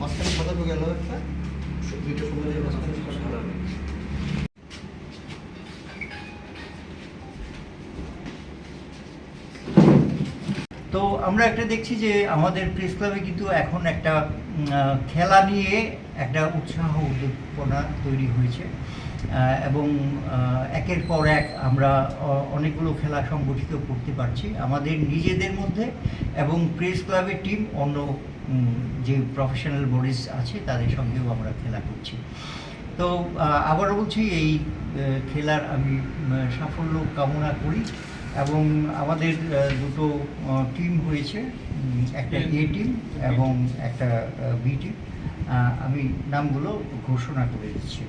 মাঝখানে সাদা গেল একটা। দুইটা মাঝখানে সাদা তো আমরা একটা দেখছি যে আমাদের প্রেস ক্লাবে কিন্তু এখন একটা খেলা নিয়ে একটা উৎসাহ উদ্দীপনা তৈরি হয়েছে। এবং একের পর এক আমরা অনেকগুলো খেলা সংগঠিত করতে পারছি। আমাদের নিজেদের মধ্যে এবং প্রেস ক্লাবের টিম অন্য যে প্রফেশনাল বডিজ আছে তাদের সঙ্গেও আমরা খেলা করছি। তো আবার আবারও বলছি এই খেলার আমি সাফল্য কামনা করি এবং আমাদের দুটো টিম হয়েছে একটা এ টিম এবং একটা বি টিম আমি নামগুলো ঘোষণা করে দিচ্ছি।